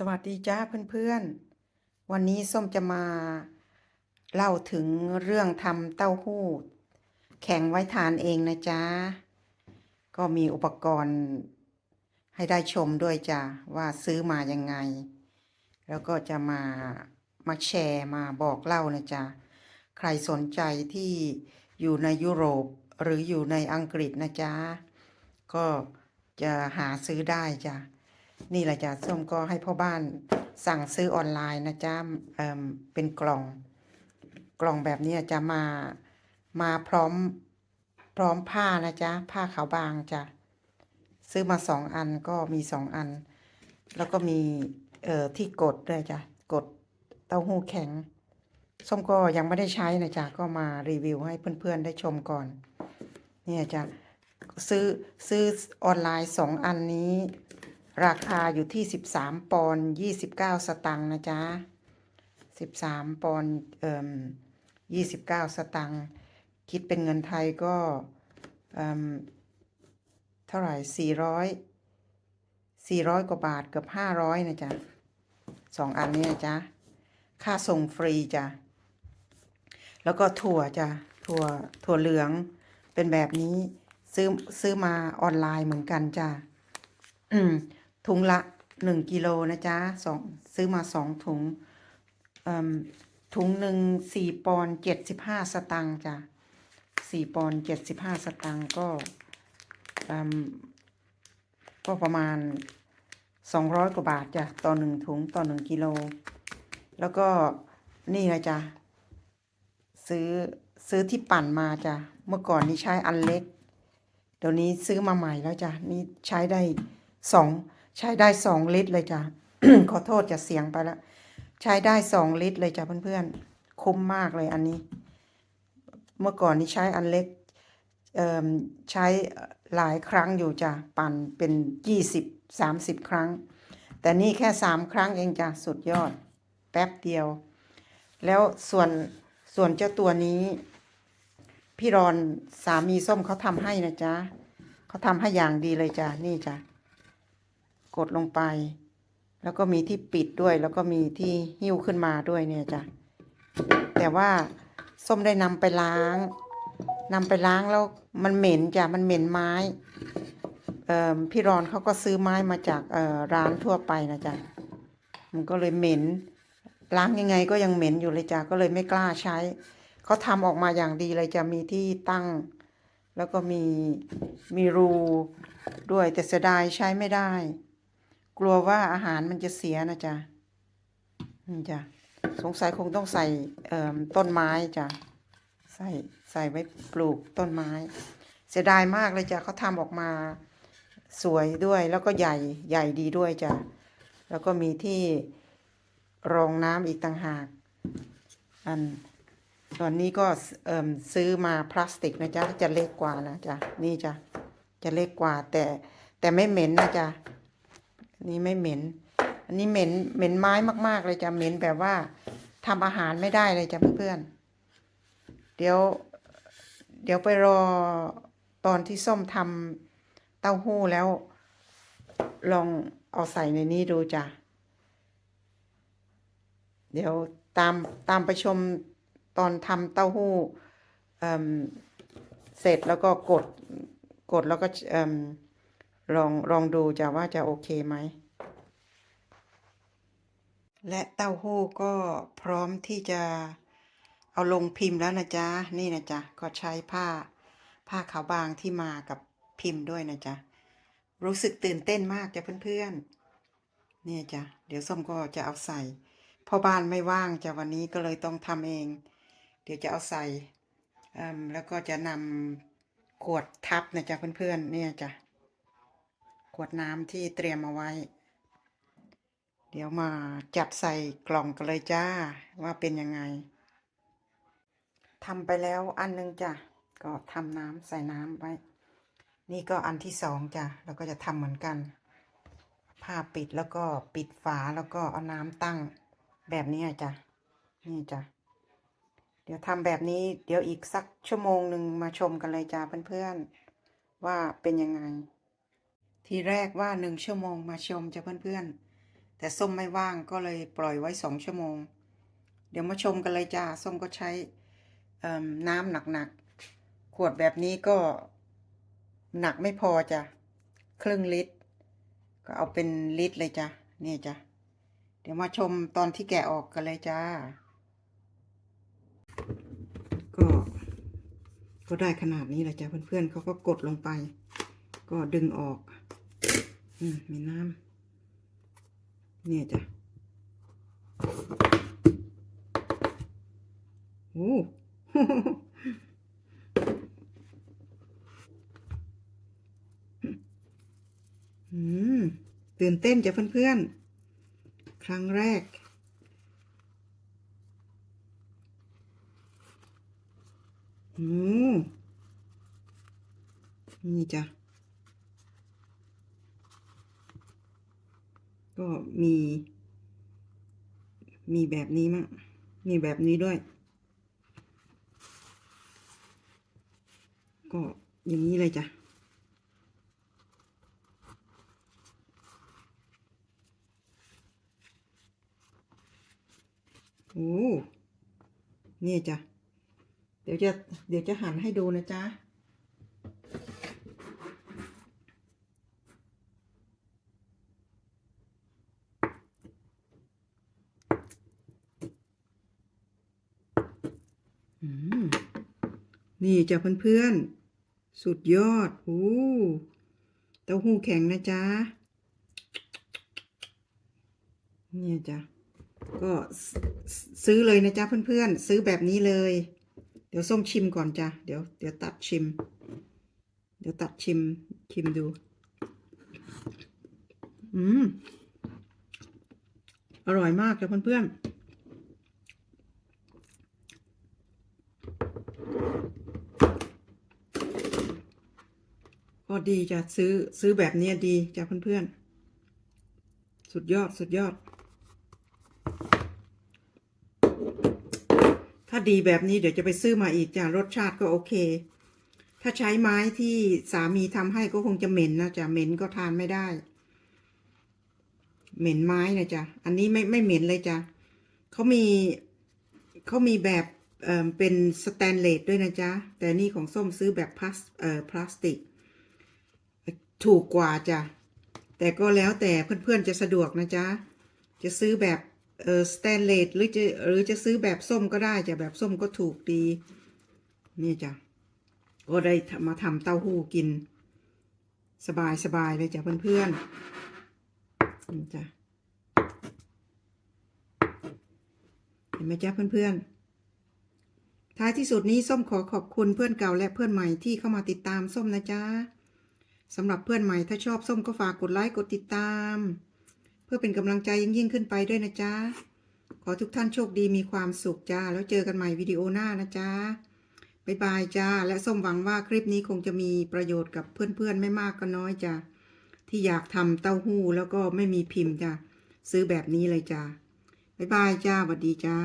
สวัสดีจ้าเพื่อนๆ วันนี้ส้มจะมาเล่าถึงเรื่องทำเต้าหู้ แข็งไว้ทานเองนะจ๊ะ ก็มีอุปกรณ์ให้ได้ชมด้วยจ้ะว่าซื้อมายังไง แล้วก็จะมามาแชร์มาบอกเล่านะจ๊ะ ใครสนใจที่อยู่ในยุโรปหรืออยู่ในอังกฤษนะจ๊ะ ก็จะหาซื้อได้จ้ะ นี่แหละจ้ะส้มก็ให้พ่อบ้านสั่งซื้อออนไลน์นะจ๊ะเอ่มเป็นกล่องกล่องแบบนี้จะมามาพร้อมพร้อมผ้านะจ๊ะผ้าขาวบางจ้ะซื้อมาสองอันก็มีสองอัน แล้วก็มีเอ่อที่กดด้วยจ้ะกดเต้าหู้แข็งส้มก็ยังไม่ได้ใช้นะจ๊ะก็มารีวิวให้เพื่อนๆได้ชมก่อน เนี่ยจ้ะซื้อซื้อออนไลน์สองอันนี้ ราคาอยู่ที่ 13 ปอนด์29 สตังค์นะจ๊ะ 13 ปอนด์เอ่ม29 สตังค์คิดเป็นเงินไทยก็เอ่มเท่าไหร่ 400 400 กว่าบาทเกือบ 500 นะจ๊ะสองอันนี้นะจ๊ะ ค่าส่งฟรีจ้ะ แล้วก็ถั่วจ้ะ ถั่วถั่วเหลืองเป็นแบบนี้ซื้อซื้อมาออนไลน์เหมือนกันจ้ะ อืม ถุงละหนึ่งกิโลนะจ๊ะสองซื้อมาสองถุงถุงหนึ่งสี่ปอนเจ็ดสิบห้าสตังค์จ้ะสี่ปอนเจ็ดสิบห้าสตังค์ก็ก็ประมาณสองร้อยกว่าบาทจ้ะต่อหนึ่งถุงต่อหนึ่งกิโล แล้วก็นี่นะจ๊ะซื้อซื้อที่ปั่นมาจ้ะเมื่อก่อนนี้ใช้อันเล็ก เดี๋ยวนี้ซื้อมาใหม่แล้วจ้ะนี่ใช้ได้สอง ใช้ได้สองลิตรเลยจ้ะขอโทษจะเสียงไปแล้วใช้ได้สองลิตรเลยจ้ะเพื่อนๆ คุ้มมากเลยอันนี้ เมื่อก่อนนี้ใช้อันเล็กใช้หลายครั้งอยู่จ้ะปั่นเป็นยี่สิบสามสิบครั้ง แต่นี่แค่สามครั้งเองจ้ะสุดยอด แป๊บเดียว แล้วส่วนส่วนเจ้าตัวนี้ พี่รอนสามีส้มเขาทำให้นะจ๊ะเขาทำให้อย่างดีเลยจ้ะนี่จ้ะ กดลงไป แล้วก็มีที่ปิดด้วย แล้วก็มีที่หิ้วขึ้นมาด้วยเนี่ยจ้ะแต่ว่าส้มได้นำไปล้างนำไปล้างแล้วมันเหม็นจ้ะมันเหม็นไม้พี่รอนเขาก็ซื้อไม้มาจากร้านทั่วไปนะจ๊ะมันก็เลยเหม็นล้างยังไงก็ยังเหม็นอยู่เลยจ้ะก็เลยไม่กล้าใช้เขาทำออกมาอย่างดีเลยจะมีที่ตั้ง แล้วก็มีมีรูด้วยแต่เสียดายใช้ไม่ได้ กลัวว่าอาหารมันจะเสียนะจ๊ะนี่จ้ะสงสัยคงต้องใส่ต้นไม้จ้ะใส่ใส่ไว้ปลูกต้นไม้ เสียดายมากเลยจ้ะเขาทำออกมาสวยด้วยแล้วก็ใหญ่ใหญ่ดีด้วยจ้ะแล้วก็มีที่รองน้ำอีกต่างหากอันส่วนนี้ก็ซื้อมาพลาสติกนะจ๊ะจะเล็กกว่านะจ๊ะนี่จ้ะจะเล็กกว่าแต่แต่ไม่เหม็นนะจ๊ะ นนี่ไม่เหม็น อันนี้เหม็นเหม็นไม้มากๆ เลยจะเหม็นแบบว่าทำอาหารไม่ได้เลยจ้ะเพื่อนๆเดี๋ยว เดี๋ยวไปรอตอนที่ส้มทำเต้าหู้แล้ว ลองเอาใส่ในนี้ดูจ้ะเดี๋ยวตามตามไปชมตอนทำเต้าหู้เเสร็จแล้วก็กดกดแล้วก็ ลองลองดูจะว่าจะโอเคไหม และเต้าหู้ก็พร้อมที่จะเอาลงพิมพ์แล้วนะจ๊ะ นี่นะจ๊ะ ก็ใช้ผ้าผ้าขาวบางที่มากับพิมพ์ด้วยนะจ๊ะ รู้สึกตื่นเต้นมากจ้ะเพื่อนๆ นี่จ้ะ เดี๋ยวส้มก็จะเอาใส่พ่อบ้านไม่ว่างจ้ะวันนี้ก็เลยต้องทำเอง เดี๋ยวจะเอาใส่แล้วก็จะนำขวดทับนะจ๊ะเพื่อนๆ เนี่ยจ้ะ วดน้ำที่เตรียมเอาไว้ เดี๋ยวมาจัดใส่กล่องกันเลยจ้าว่าเป็นยังไงทำไปแล้วอันหนึงจ้ะก็ทำน้ำใส่น้ำไว้ นี่ก็อันที่สองจ้ะแล้วก็จะทำเหมือนกัน ผ้าปิดแล้วก็ปิดฝาแล้วก็เอาน้ำตั้งแบบนี้จ้ะนี่จ้ะเดี๋ยวทำแบบนี้เดี๋ยวอีกสักชั่วโมงหนึ่งมาชมกันเลยจ้าเพื่อนๆว่าเป็นยังไง ทีแรกว่าหนึ่งชั่วโมงมาชมจะเพื่อนๆ แต่ส้มไม่ว่างก็เลยปล่อยไว้สองชั่วโมง เดี๋ยวมาชมกันเลยจ้า ส้มก็ใช้น้ำหนักๆ ขวดแบบนี้ก็หนักไม่พอจ้ะ ครึ่งลิตร ก็เอาเป็นลิตรเลยจ้ะ นี่จ้ะ เดี๋ยวมาชมตอนที่แกะออกกันเลยจ้า ก็ ก็ได้ขนาดนี้แหละจ้ะเพื่อนๆเขาก็กดลงไป ก็ดึงออก อืมมีน้ำเนี่ยจ้ะโอ้ตื่นเต้นจ้ะเพื่อนๆ ครั้งแรก อืมนี่จ้ะ ก็มี มีแบบนี้มั้งมีแบบนี้ด้วย ก็อย่างนี้เลยจ้ะโอ้นี่จ้ะ เดี๋ยวจะ เดี๋ยวจะหันให้ดูนะจ๊ะ นี่จ้ะเพื่อนๆ สุดยอด โอ้ เต้าหู้แข็งนะจ๊ะ เนี่ยจ้ะ ก็ซื้อเลยนะจ๊ะเพื่อนๆ ซื้อแบบนี้เลย เดี๋ยวส้มชิมก่อนจ้ะ เดี๋ยวเดี๋ยวตัดชิม เดี๋ยวตัดชิม ชิมดู อืม อร่อยมากจ้ะเพื่อนๆ ดีจะซื้อซื้อแบบนี้ดีจ้ะเพื่อนๆ สุดยอดสุดยอด ถ้าดีแบบนี้เดี๋ยวจะไปซื้อมาอีกจ้ะรสชาติก็โอเค ถ้าใช้ไม้ที่สามีทำให้ก็คงจะเหม็นนะจ๊ะเหม็นก็ทานไม่ได้ เหม็นไม้นะจ๊ะอันนี้ไม่ไม่เหม็นเลยจ้ะเขามีเขามีแบบเเป็นสแตนเลสด้วยนะจ๊ะ แต่นี่ของส้มซื้อแบบพลาสเอ่อพลาสติก ถูกกว่าจ้ะแต่ก็แล้วแต่เพื่อนๆจะสะดวกนะจ๊ะ จะซื้อแบบเออสแตนเลสหรือจะหรือจะซื้อแบบส้มก็ได้จ้ะแบบส้มก็ถูกดี นี่จ้ะก็ได้มาทำเต้าหู้กิน สบายสบายเลยจ้ะเพื่อนๆนี่จ้ะเห็นไหมจ๊ะเพื่อนๆท้ายที่สุดนี้ส้มขอขอบคุณเพื่อนเก่าและเพื่อนใหม่ที่เข้ามาติดตามส้มนะจ๊ะ สำหรับเพื่อนใหม่ถ้าชอบส้มก็ฝากกดไลค์กดติดตาม เพื่อเป็นกำลังใจยิ่งยิ่งขึ้นไปด้วยนะจ๊ะ ขอทุกท่านโชคดีมีความสุขจ้า แล้วเจอกันใหม่วิดีโอหน้านะจ๊ะบ๊ายบายจ้า และส้มหวังว่าคลิปนี้คงจะมีประโยชน์กับเพื่อนๆไม่มากก็น้อยจ้ะที่อยากทำเต้าหู้แล้วก็ไม่มีพิมพ์จ้ะซื้อแบบนี้เลยจ้าบ๊ายบายจ้าสวัสดีจ้า